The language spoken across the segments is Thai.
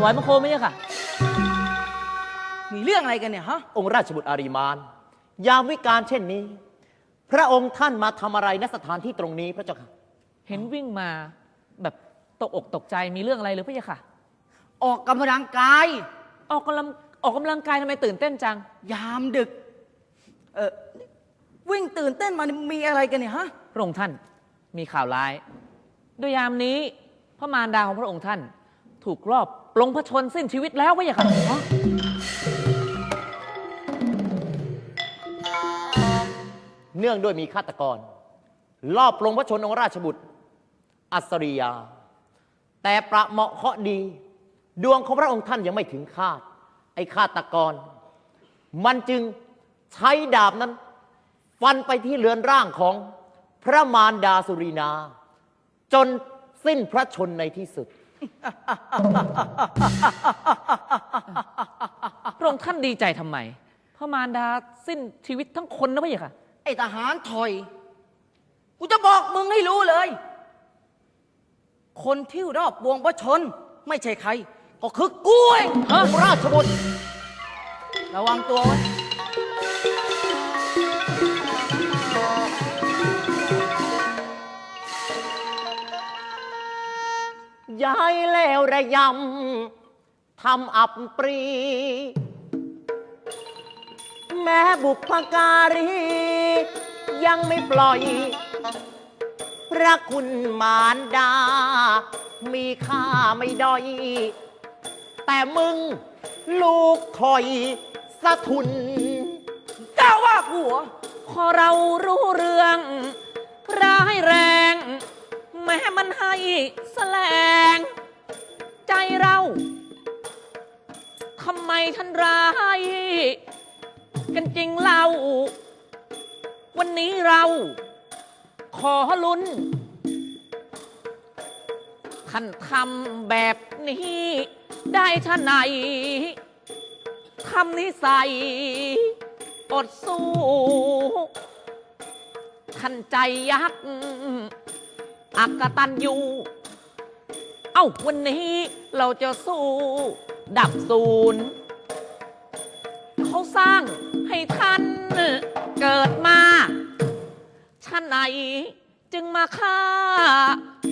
ถวายบังคมไหมเจ้าค่ะ มีเรื่องอะไรกันเนี่ยฮะ องค์ราชบุตรอาริมาน ยามวิการเช่นนี้ พระองค์ท่านมาทำอะไรณสถานที่ตรงนี้พระเจ้าค่ะ เห็นวิ่งมาแบบตกอกตกใจมีเรื่องอะไรหรือพระเจ้าค่ะ ออกกำลังกาย ออกกำลังออกกำลังกายทำไมตื่นเต้นจัง ยามดึก เออวิ่งตื่นเต้นมานี่มีอะไรกันเนี่ยฮะ พระองค์ท่านมีข่าวร้าย โดยยามนี้พระมารดาของพระองค์ท่าน ถูกรอบ ปลงพระชนสิ้นชีวิตแล้วพระเจ้าค่ะเนื่องด้วยมีฆาตกร ลอบปลงพระชนองค์ราชบุตร อัศริยา แต่ประเหมาะเคาะดี ดวงของพระองค์ท่านยังไม่ถึงคาด ไอ้ฆาตกร มันจึงใช้ดาบนั้น ฟันไปที่เรือนร่างของพระมารดาสุรินา จนสิ้นพระชนในที่สุด พระองค์ท่านดีใจทำไม พระมารดาสิ้นชีวิตทั้งคนนะพระเจ้าค่ะ ไอทหารถอย กูจะบอกมึงให้รู้เลย คนที่รอบวงพระชน ไม่ใช่ใคร ก็คือกูเองฮะ ราชบุตรระวังตัวไว้ ย้ายแล้วระยำทำอับปรี แม้บุพการี ยังไม่ปล่อย พระคุณมารดา มีค่าไม่ด้อย แต่มึงลูกถอยสะทุนกล้าว่ากูเหรอพอเรารู้เรื่องร้ายแรง แม้มันให้แสลง ใจเรา ทำไมท่านร้าย กันจริงเรา วันนี้เรา ขอลุ้น ท่านทำแบบนี้ ได้ท่าไหนทำนิสัย อดสู้ ท่านใจยักษ์ อักตันยูเอ้าวันนี้เราจะสู้ดับศูนย์เขาสร้างให้ท่านเกิดมาชานไหนจึงมาฆ่า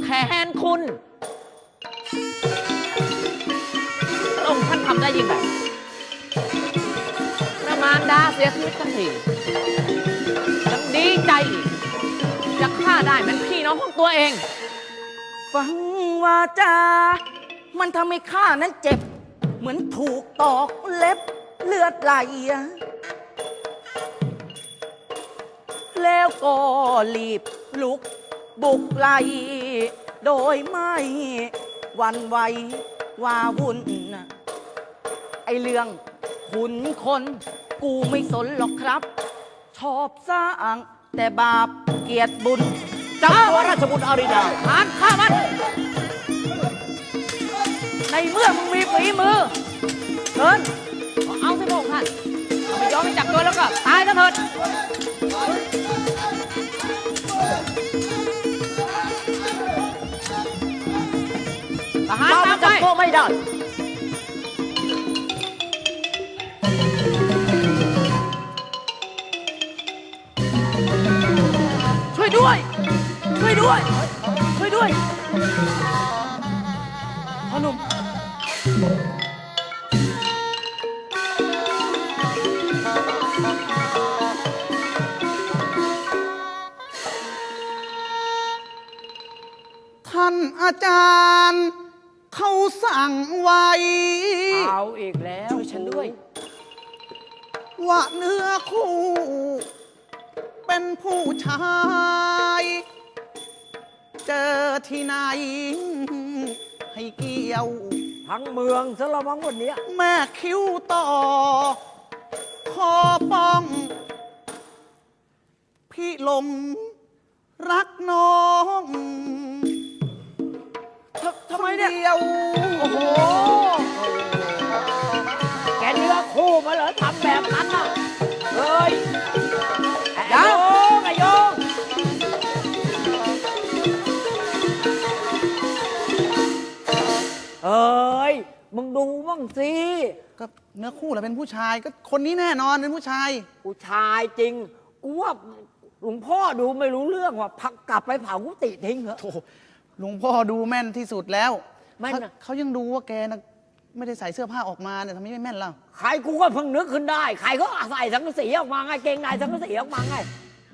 แทนคุณพระองค์ท่านทำได้ยิ่งแบบประมารดาเสียชีวิตทันที น้องของตัวเอง ฟังวาจา มันทำให้ข้านั้นเจ็บ เหมือนถูกตอกเล็บเลือดไหลอะแล้วก็รีบลุกบุกไล่โดยไม่หวันไหวว่าวุ่นน่ะไอเรื่องขุนคน กูไม่สนหรอกครับ ชอบสร้างแต่บาปเกียรติบุญ จับตัวราชบุตรอาริดาหานฆ่ามัน ในเมื่อมึงมีฝีมือเชิญเอาสิพระองค์ท่านถ้าไม่ยอมให้จับตัวแล้วก็ตายซะเถิดทหารเราตามไป จับตัวไม่ได้ ช่วยด้วยช่วย ด้วย ช่วยด้วยพ่อหนุ่มท่านอาจารย์ เขาสั่งไว้ เอาอีกแล้วช่วยฉันด้วย ว่าเนื้อคู่ เป็นผู้ชาย เจอที่ไหน ให้เกี่ยว ทั้งเมืองซะละมั้งวันเนี้ยแม่คิ้วต่อ คอป้อง พี่หลง รักน้องทำไมเนี่ยเดียว โอ้โห แกเนื้อคู่มาเหรอทำแบบนั้นน่ะเฮ้ยไอ้ยังโยง งดูบ้างสิก็เนื้อคู่แหละเป็นผู้ชาย ก็คนนี้แน่นอนเป็นผู้ชายผู้ชายจริง กูว่าหลวงพ่อดูไม่รู้เรื่องว่ะพักกลับไปเผากุฏิทิ้งเหรอะ โถหลวงพ่อดูแม่นที่สุดแล้วแม่นเขาน่ะ เขายังดูว่าแกนะไม่ได้ใส่เสื้อผ้าออกมาเนี่ยทำไมไม่แม่นล่ะใครกูก็เพิ่งนึกขึ้นได้ ใครก็ใส่สังกะสีออกมาไงเกงในสังกะสีออกมาไง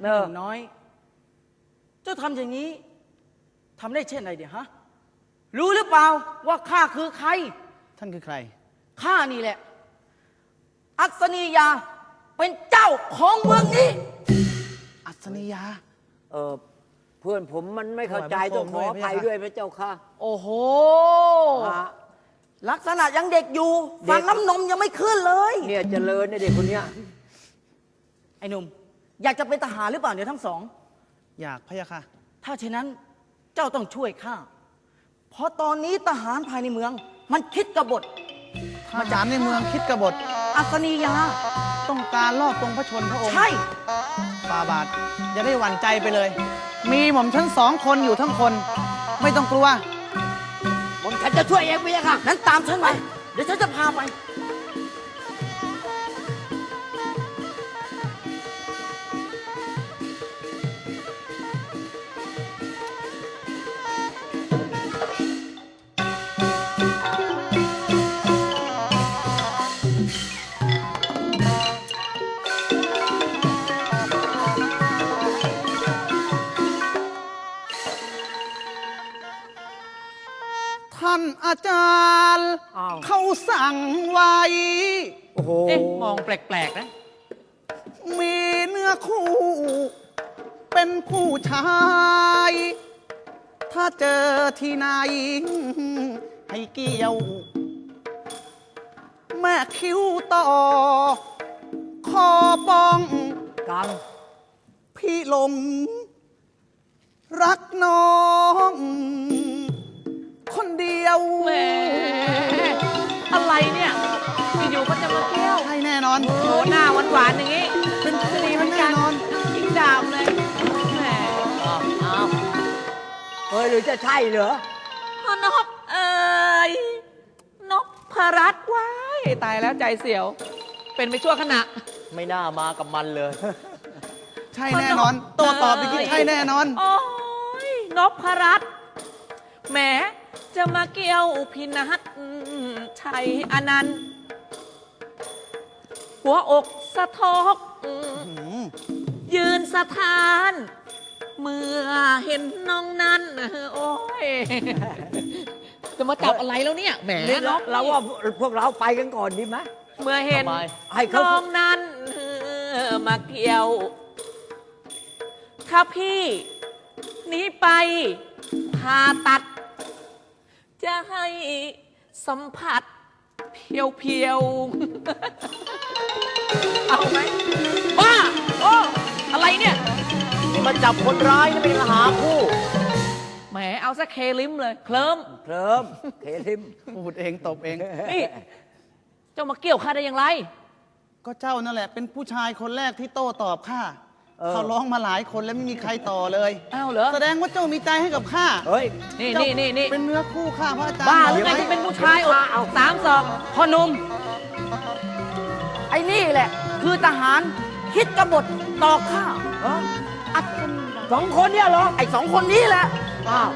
เออหนุ่มน้อย เจ้าทำอย่างนี้ทำได้เช่นไรเดี๋ยวฮะ รู้หรือเปล่าว่าข้าคือใคร ท่านคือใคร ข้านี่แหละ อัศนียาเป็นเจ้าของเมืองนี้ อัศนียา เออเพื่อนผมมันไม่เข้าใจถวายบัต้องงขคอมอภัยด้ด้ววยยพพระระเจ้าเจ้าค่ะ โอ้โห ฮะ ลักษณะยังเด็กอยู่ เด็ก ฟันน้ำนมยังไม่ขึ้นเลย เนี่ยเจริญเนี่ยเด็กคนเนี้ยไอ้หนุ่ม อยากจะเป็นทหารหรือเปล่าเดี๋ยวทั้งสอง อยากพะยะค่ะ ถ้าเช่นนั้นเจ้าต้องช่วยข้า เพราะตอนนี้ทหารภายในเมือง มันคิดกบฏทหารในเมืองคิดกบฏอัศนียา ต้องการลอบตรงพระชนพระองค์ใช่ฟาบาทอย่าได้หวั่นใจไปเลย มีหม่อมชั้นสองคนอยู่ทั้งคน ไม่ต้องกลัว ผมฉันจะช่วยเองพี่ค่ะ นั้นตามฉันไป เดี๋ยวฉันจะพาไป ที่ไหน ให้เกี่ยว แม่คิ้วต่อ คอปองกังพี่หลง รักน้อง คนเดียว แหมอะไรเนี่ยอยู่ๆก็จะมาเที่ยวใช่แน่นอน โอ้โหหน้าหวานๆอย่างนี้ เฮ้ยหรือจะใช่เหรอ พ่อนกเอ้ยนกพรัตน์ว้ายตายแล้วใจเสียว เป็นไปชั่วขณะ ไม่น่ามากับมันเลย ใช่แน่นอนโตัวตอบไปคิดใช่แน่นอน โอ้ยนพรัตน์แหมจะมาเกี่ยวพินัทชัยอนันต์หัวอกสะทก ยืนสถาน เมื่อเห็นน้องนั้น โอ้ย จะมาจับอะไรแล้วเนี่ยแหมนี่นเรากเราว่าพวกเราไปกันก่อนดีไหมเมื่อเห็นทำไมให้เขาน้องนั้นมาเกี่ยว ถ้าพี่หนี้ไปผ่าตัด จะให้สัมผัสเพียวๆเอาไหมบ้าโอ้อะไรเนี่ยนี่ มันจับคนร้ายนะเป็นหาคู่แหมเอาซะเคลิมเลยเคลิ้มเคลิมเคลิมพูดเองตบเอง นี่ เจ้ามาเกี่ยวข้าได้อย่างไร ก็เจ้านั่นแหละ เป็นผู้ชายคนแรกที่โต้ตอบข้าเขาร้องมาหลายคนแล้วไม่มีใครต่อเลยอ้าวเหรอแสดงว่าเจ้ามีใจให้กับข้าเฮ้ยนี่เจ้านี่นี่นี่เป็นเนื้อคู่ข้าพระอาจารย์บ้าหรือไงว้ที่เป็นผู้ชายอกเอาสามศอกพ่อหนุ่มไอ้นี่แหละ คือทหารคิดกบฏต่อข้าเอ้าอัศนียา สองคนเนี่ยเหรอ ไอ้สองคนนี้แหละอ้าว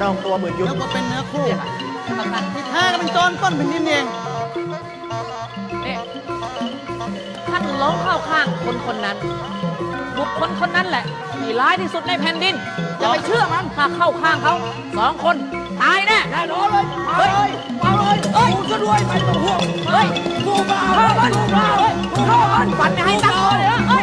รองตัวหมื่นยุทแล้วธก็เป็นเนื้อคู่ที่แท้ก็เป็นโจรปล้นแผ่นดินเองเนี่ยท่านล้มเข้าข้างคนคนนั้น บุคคลคนนั้นแหละที่ร้ายที่สุดในแผ่นดิน อย่าไปเชื่อมันถ้าเข้าข้างเขาสองคน ตายแน่แน่นอนเลยมาเลยมาเลยเอ้ยกูจะด้วยไม่ต้องห่วงเฮ้ยกูมาเอามันกูมาเอามันกูมาเอามันฝันไม่ให้ตั้งตัวเลยนะ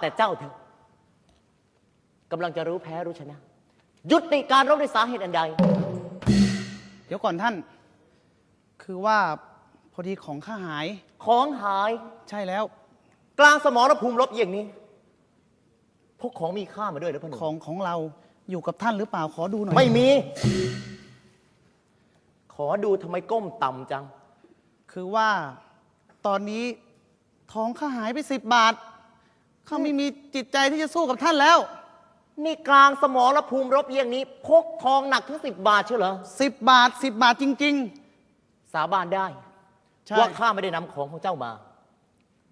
แต่เจ้าเถอะกำลังจะรู้แพ้รู้ชนะ ยุติการรบด้วยสาเหตุอันใด เดี๋ยวก่อนท่าน คือว่าพอดีของข้าหาย ของหายใช่แล้ว กลางสมรภูมิรบอย่างนี้ พกของมีค่ามาด้วยหรือพะหนุ่มของของเราอยู่กับท่านหรือเปล่าขอดูหน่อย ไม่มี ขอดูทำไมก้มต่ำจัง คือว่าตอนนี้ทองข้าหายไปสิบบาท ข้าไม่มีจิตใจที่จะสู้กับท่านแล้วนี่กลางสมรภูมิรบอย่างนี้ พกทองหนักถึงสิบบาทเชียวเหรอสิบบาทสิบบาทจริง สาบานได้ๆใช่ ว่าข้าไม่ได้นำของของเจ้ามา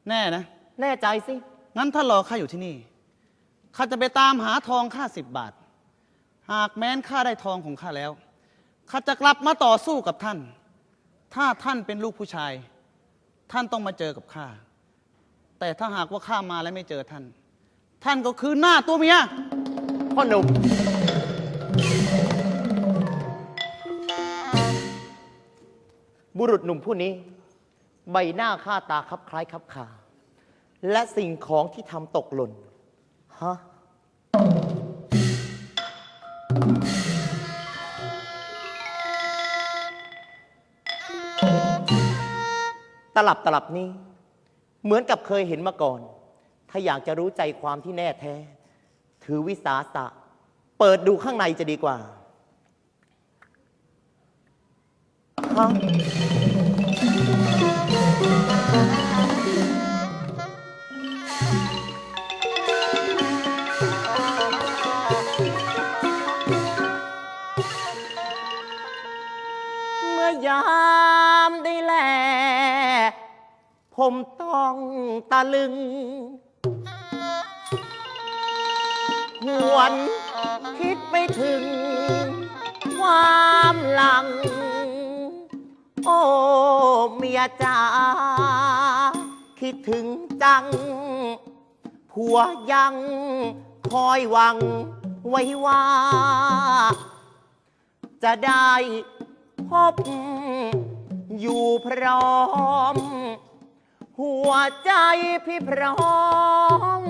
แน่นะ แน่ใจสิ งั้นท่านรอข้าอยู่ที่นี่ ข้าจะไปตามหาทองข้าสิบบาท หากแม้นข้าได้ทองของข้าแล้ว ข้าจะกลับมาต่อสู้กับท่าน ถ้าท่านเป็นลูกผู้ชาย ท่านต้องมาเจอกับข้า แต่ถ้าหากว่าข้ามาแล้วไม่เจอท่าน ท่านก็คือหน้าตัวเมียพ่อหนุ่มบุรุษหนุ่มผู้นี้ ใบหน้าค่าตาคับคล้ายคับคาและสิ่งของที่ทำตกหล่นฮะตลับตลับนี้ เหมือนกับเคยเห็นมาก่อน ถ้าอยากจะรู้ใจความที่แน่แท้ ถือวิสาสะ เปิดดูข้างในจะดีกว่าฮะเมื่อยามได้แลผมต องตะลึง หวนคิดไปถึง ความหลัง โอ้เมียจ๋าคิดถึงจัง ผัวยังคอยหวังไว้ว่า จะได้พบอยู่พร้อม วใจพี่พร้อม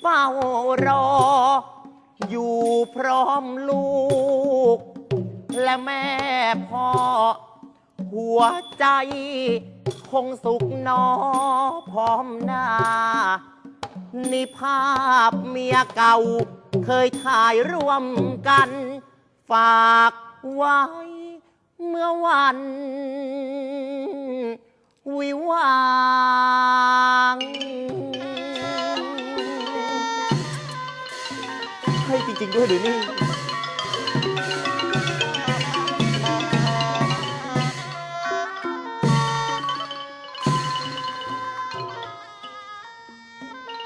เฝ้ารอ อยู่พร้อมลูก และแม่พ่อ หัวใจ คงสุขนอพร้อมหน้า นี่ภาพเมียเก่า เคยถ่ายร่วมกัน ฝากไว้เมื่อวัน วิวางใช่จริง ๆ ด้วยหรือนี่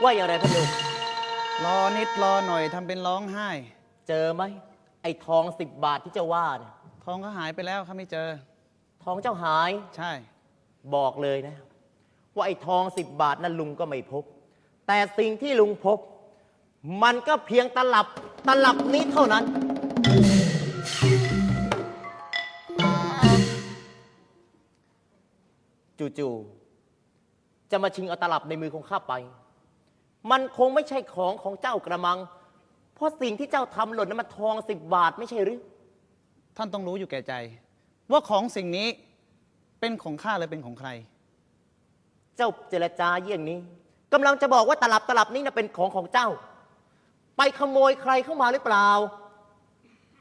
ว่าอย่างไรพะนุมรอนิดรอหน่อยทำเป็นร้องไห้ เจอไหม ไอ้ทองสิบบาทที่เจ้าว่าเนี่ยทองก็หายไปแล้วข้าไม่เจอ ทองเจ้าหาย ใช่ บอกเลยนะ ว่าไอ้ทองสิบบาทนั้นลุงก็ไม่พบ แต่สิ่งที่ลุงพบ มันก็เพียงตลับตลับนี้เท่านั้น จู่ๆจะมาชิงเอาตลับในมือของข้าไป มันคงไม่ใช่ของของเจ้ากระมัง เพราะสิ่งที่เจ้าทำหล่นนั้นมันทองสิบบาทไม่ใช่หรือ ท่านต้องรู้อยู่แก่ใจ ว่าของสิ่งนี้ เป็นของข้าหรือเป็นของใคร เจ้าเจรจาเยี่ยงนี้กำลังจะบอกว่าตลับตลับนี้นะเป็นของของเจ้า ไปขโมยใครเข้ามาหรือเปล่า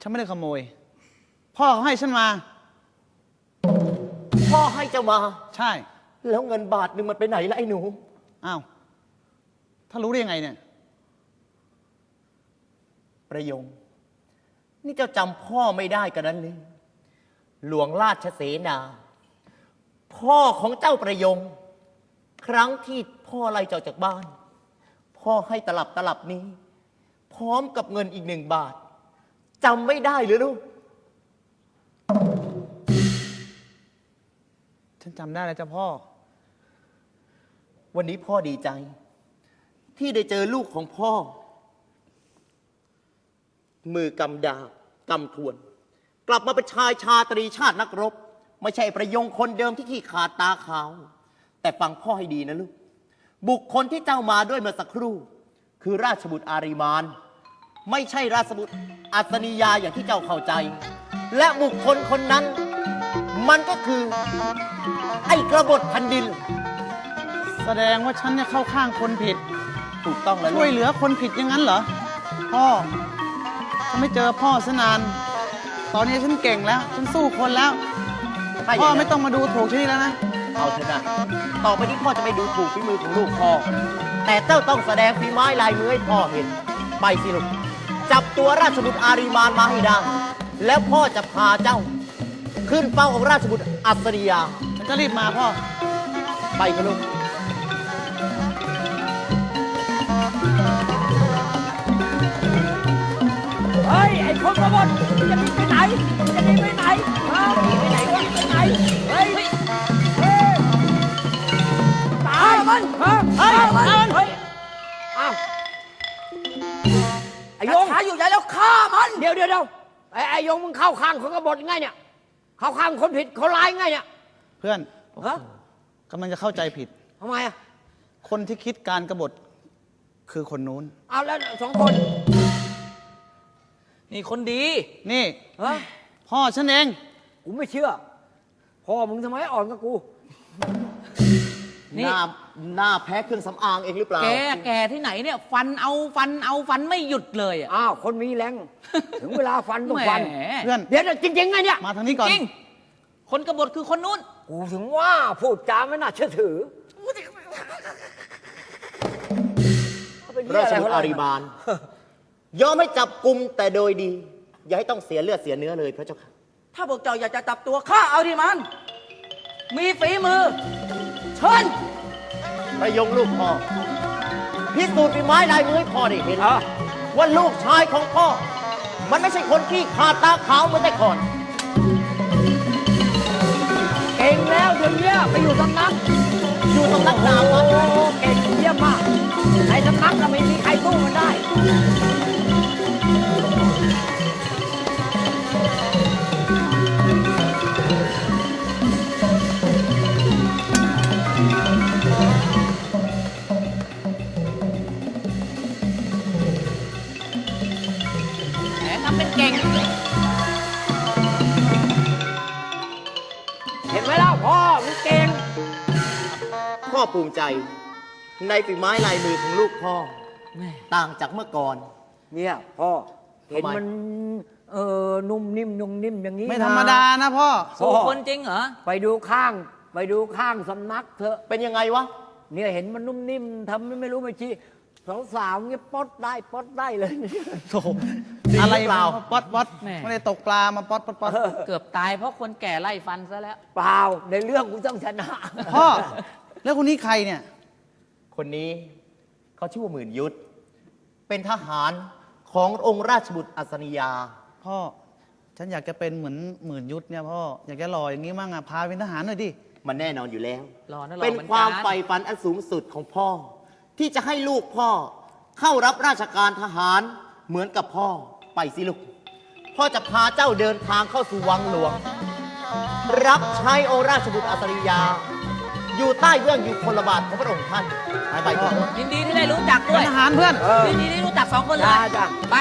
ฉันไม่ได้ขโมย พ่อเขาให้ฉันมา พ่อให้เจ้ามา ใช่ แล้วเงินบาทหนึ่งมันไปไหนละไอ้หนู อ้าว ถ้ารู้ได้ยังไงเนี่ย ประยง นี่เจ้าจำพ่อไม่ได้กันนั้นเลยหลวงราชเสนา พ่อของเจ้าประยง ครั้งที่พ่อไล่เจ้าจากบ้าน พ่อให้ตลับตลับนี้ พร้อมกับเงินอีกหนึ่งบาทจำไม่ได้หรือลูก ฉันจำได้แล้วจ้ะพ่อ วันนี้พ่อดีใจ ที่ได้เจอลูกของพ่อ มือกำดาบกำทวน กลับมาเป็นชายชาตรีชาตินักรบ ไม่ใช่ประยงคนเดิมที่ขี้ขาดตาขาว แต่ฟังพ่อให้ดีนะลูก บุคคลที่เจ้ามาด้วยเมื่อสักครู่ คือราชบุตรอาริมาน ไม่ใช่ราชบุตรอัศนียาอย่างที่เจ้าเข้าใจ และบุคคลคนนั้น มันก็คือ ไอ้กระบฏแผ่นดิน แสดงว่าฉันเนี่ยเข้าข้างคนผิด ถูกต้องแล้วช่วยเหลือคนผิดอย่างนั้นเหรอ พ่อฉันไม่เจอพ่อซะนาน ตอนนี้ฉันเก่งแล้ว ฉันสู้คนแล้ว ถ้าอพ่อย่างนั้นไม่ต้องมาดูถูกฉันอีกแล้วนะ เอาเถอะนะ ต่อไปนี้พ่อจะไม่ดูถูกฝีมือของลูกพ่อ แต่เจ้าต้องแสดงฝีไม้ลายมือให้พ่อเห็น ไปสิลูก จับตัวราชบุตรอารีมานมาให้ได้ แล้วพ่อจะพาเจ้า ขึ้นเป้าของราชบุตรอัศริยาฉันจะรีบมาพ่อ ไปกันลูก เฮ้ยไอ้คนกบฏจะหนีไปไหนจะหนีไปไหนฮะหนีไปไหนวะไปไหนเฮ้ยเฮ้ยตายมันฮะเฮ้ยมันเฮ้ยอ้าวไอ้ยงช้าอยู่ใหญ่แล้วฆ่ามันเดี๋ยวเดี๋ยวเดี๋ยวไอ้ไอ้ยงมึงเข้าข้างคนกบฏไงเนี่ยเข้าข้างคนผิดคนร้ายยังไงเนี่ยเพื่อนฮะกำลังจะเข้าใจผิดทำไมอะคนที่คิดการกบฏคือคนนู้นเอาแล้วสองคน นี่คนดี นี่ ฮะพ่อฉันเอง กูไม่เชื่อ พ่อมึงทำไมอ่อนกับกู นี่ หน้าหน้าแพ้เครื่องสำอางเองหรือเปล่า แกแกที่ไหนเนี่ย ฟันเอาฟันเอาฟันไม่หยุดเลยอะ อ้าว คนมีแรง ถึงเวลาฟันต้องฟัน แหม เพื่อน เดี๋ยวจริงๆไงเนี่ย มาทางนี้ก่อน จริง คนกบฏคือคนนู้น กูถึงว่าพูดจาไม่น่าเชื่อถือเขาเป็นเหี้ยราอะชไรบุตรอารีมาน ยอมให้จับกลุ่มแต่โดยดี อย่าให้ต้องเสียเลือดเสียเนื้อเลยพระเจ้าค่ะ ถ้าพวกเจ้าอยากจะจับตัวข้าเอาดิมัน มีฝีมือ เชิญพระยงลูกพ่อ พิสูจน์ฝีไม้ลายมือให้พ่อได้เห็นอะว่าลูกชายของพ่อ มันไม่ใช่คนที่ขาดตาขาวเหมือนแต่ก่อน เก่งแล้วเดี๋ยวเนี้ยไปอยู่สำนักอยู่ตำนักดาบมันโอ้เก่งเยี่ยมมากในสำนักก็ไม่มีใครสู้มันได้ อภูมิใจ ในฝีไม้ลายมือของลูกพ่อต่างจากเมื่อก่อน เนี่ยพ่อ เห็นทำไม มันเออนุ่มนิ่มนุ่มนิ่มอย่างนี้ไม่นะธรรมดานะพ่อสู้คนจริงเหรอ ไปดูข้าง ไปดูข้างสำนักเถอะ เป็นยังไงวะ เนี่ยเห็นมันนุ่มนิ่มทำไม่รู้ไม่ชี้สาวสาวๆเงี้ยป๊อดได้ป๊อดได้เลย โถ่จริงอะไรหรือเปล่ามาป๊อดป๊อดแม่ ไม่ได้ตกปลามาป๊อดป๊อดป๊อดเกือบตายเพราะคนแก่ไล่ฟันซะแล้ว เปล่าในเรื่องกูต้องชนะ พ่อ แล้วคนนี้ใครเนี่ย คนนี้เขาชื่อว่าหมื่นยุทธ เป็นทหารขององค์ราชบุตรอัศนียา พ่อ ฉันอยากจะเป็นเหมือนหมื่นยุทธเนี่ยพ่อ อยากจะหล่ออย่างนี้มั่งอะ พาเป็นทหารหน่อยดิ มันแน่นอนอยู่แล้วรอนะรอเป็นหมือความกันใฝ่ฝันอันสูงสุดของพ่อ ที่จะให้ลูกพ่อเข้ารับราชการทหารเหมือนกับพ่อไปสิลูก พ่อจะพาเจ้าเดินทางเข้าสู่วังหลวง รับใช้องค์ราชบุตรอัศริยา อยู่ใต้เบื้องอยู่คนละบาทของพระองค์ท่านไปไปพ่อเถอะยินดีที่ได้รู้จักด้เป็วยนทหารเพื่อนเออยินดีที่รู้จักสองคนเลยจ้าจ้าไป